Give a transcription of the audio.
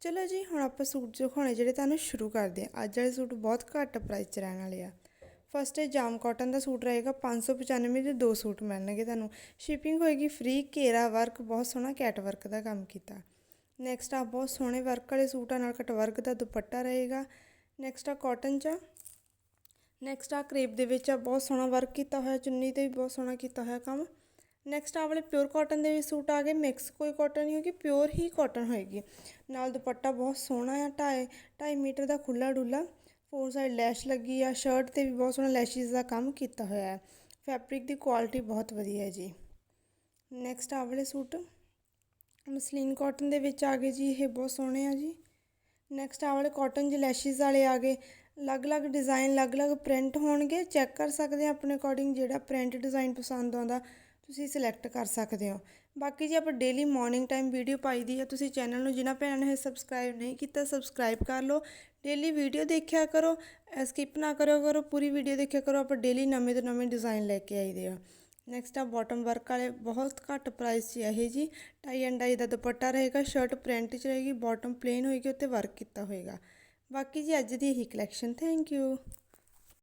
ਚਲੋ ਜੀ, ਹੁਣ ਆਪਾਂ ਸੂਟ ਦਿਖਾਉਣੇ ਜਿਹੜੇ ਤੁਹਾਨੂੰ ਸ਼ੁਰੂ ਕਰਦੇ ਹਾਂ। ਅੱਜ ਵਾਲੇ ਸੂਟ ਬਹੁਤ ਘੱਟ ਪ੍ਰਾਈਸ 'ਚ ਰਹਿਣ ਵਾਲੇ ਆ। ਫਸਟ ਹੈ ਜਾਮ ਕਾਟਨ ਦਾ ਸੂਟ ਰਹੇਗਾ 595 ਦੇ ਦੋ ਸੂਟ ਮਿਲਣਗੇ ਤੁਹਾਨੂੰ। ਸ਼ਿਪਿੰਗ ਹੋਏਗੀ ਫ੍ਰੀ ਘੇਰਾ ਵਰਕ ਬਹੁਤ ਸੋਹਣਾ ਕੈਟ ਵਰਕ ਦਾ ਕੰਮ ਕੀਤਾ। ਨੈਕਸਟ ਆ, ਬਹੁਤ ਸੋਹਣੇ ਵਰਕ ਵਾਲੇ ਸੂਟਾਂ ਨਾਲ ਕਟ ਵਰਕ ਦਾ ਦੁਪੱਟਾ ਰਹੇਗਾ। ਨੈਕਸਟ ਆ ਕਾਟਨ 'ਚ। ਨੈਕਸਟ ਆ ਕਰੇਪ ਦੇ ਵਿੱਚ ਆ ਬਹੁਤ ਸੋਹਣਾ ਵਰਕ ਕੀਤਾ ਹੋਇਆ, ਚੁੰਨੀ ਤੇ ਵੀ ਬਹੁਤ ਸੋਹਣਾ ਕੀਤਾ ਹੋਇਆ ਕੰਮ। ਨੈਕਸਟ ਆ ਵਾਲੇ ਪਿਓਰ ਕਾਟਨ ਦੇ ਵੀ ਸੂਟ ਆ ਗਏ। ਮਿਕਸ ਕੋਈ ਕਾਟਨ ਨਹੀਂ ਹੋਗੀ ਪਿਓਰ ਹੀ ਕਾਟਨ ਹੋਏਗੀ। ਨਾਲ ਦੁਪੱਟਾ ਬਹੁਤ ਸੋਹਣਾ ਆ 2.5 2.5 ਮੀਟਰ ਦਾ ਖੁੱਲਾ ਡੁੱਲਾ। ਫੋਰ ਸਾਈਡ ਲੈਸ਼ ਲੱਗੀ ਆ ਸ਼ਰਟ ਤੇ ਵੀ ਬਹੁਤ ਸੋਹਣਾ ਲੈਸ਼ਿਸ ਦਾ ਕੰਮ ਕੀਤਾ ਹੋਇਆ ਹੈ। ਫੈਬਰਿਕ ਦੀ ਕੁਆਲਿਟੀ ਬਹੁਤ ਵਧੀਆ ਹੈ ਜੀ। ਨੈਕਸਟ ਆ ਵਾਲੇ ਸੂਟ। ਮਸਲੀਨ ਕਾਟਨ ਦੇ ਵਿੱਚ ਆ ਗਏ ਜੀ, ਇਹ ਬਹੁਤ ਸੋਹਣੇ ਆ ਜੀ। ਨੈਕਸਟ ਆ ਵਾਲੇ ਕਾਟਨ ਚ ਲੈਸ਼ਿਸ ਵਾਲੇ ਆ ਗਏ। ਅਲੱਗ-ਅਲੱਗ ਡਿਜ਼ਾਈਨ ਅਲੱਗ-ਅਲੱਗ ਪ੍ਰਿੰਟ ਹੋਣਗੇ। ਚੈੱਕ ਕਰ ਸਕਦੇ ਆ ਆਪਣੇ ਅਕੋਰਡਿੰਗ ਜਿਹੜਾ ਪ੍ਰਿੰਟ ਡਿਜ਼ਾਈਨ ਪਸੰਦ ਆਉਂਦਾ। ਤੁਸੀਂ ਸਿਲੈਕਟ ਕਰ ਸਕਦੇ ਹੋ। ਬਾਕੀ ਜੀ ਆਪਾਂ ਡੇਲੀ ਮਾਰਨਿੰਗ ਟਾਈਮ ਵੀਡੀਓ ਪਾਈ ਦੀ ਹੈ, ਤੁਸੀਂ ਚੈਨਲ ਨੂੰ ਜਿਨ੍ਹਾਂ ਭੈਣਾਂ ਨੇ ਸਬਸਕ੍ਰਾਈਬ ਨਹੀਂ ਕੀਤਾ ਸਬਸਕ੍ਰਾਈਬ ਕਰ ਲਓ। ਡੇਲੀ ਵੀਡੀਓ ਦੇਖਿਆ ਕਰੋ ਸਕਿਪ ਨਾ ਕਰਿਓ ਕਰੋ, ਪੂਰੀ ਵੀਡੀਓ ਦੇਖਿਆ ਕਰੋ, ਆਪਾਂ ਡੇਲੀ ਨਵੇਂ ਤੋਂ ਨਵੇਂ ਡਿਜ਼ਾਈਨ ਲੈ ਕੇ ਆਈਦੇ ਆ ਨੈਕਸਟ ਆ ਬਾਟਮ ਵਰਕ ਵਾਲੇ, ਬਹੁਤ ਘੱਟ ਪ੍ਰਾਈਸ 'ਚ ਇਹ ਜੀ। ਟਾਈ ਐਂਡ ਡਾਈ ਦਾ ਦੁਪੱਟਾ ਰਹੇਗਾ ਸ਼ਰਟ ਪ੍ਰਿੰਟ 'ਚ ਰਹੇਗੀ ਬਾਟਮ ਪਲੇਨ ਹੋਏਗੀ, ਉੱਤੇ ਵਰਕ ਕੀਤਾ ਹੋਏਗਾ। ਬਾਕੀ ਜੀ ਅੱਜ ਦੀ ਇਹੀ ਕਲੈਕਸ਼ਨ ਥੈਂਕ ਯੂ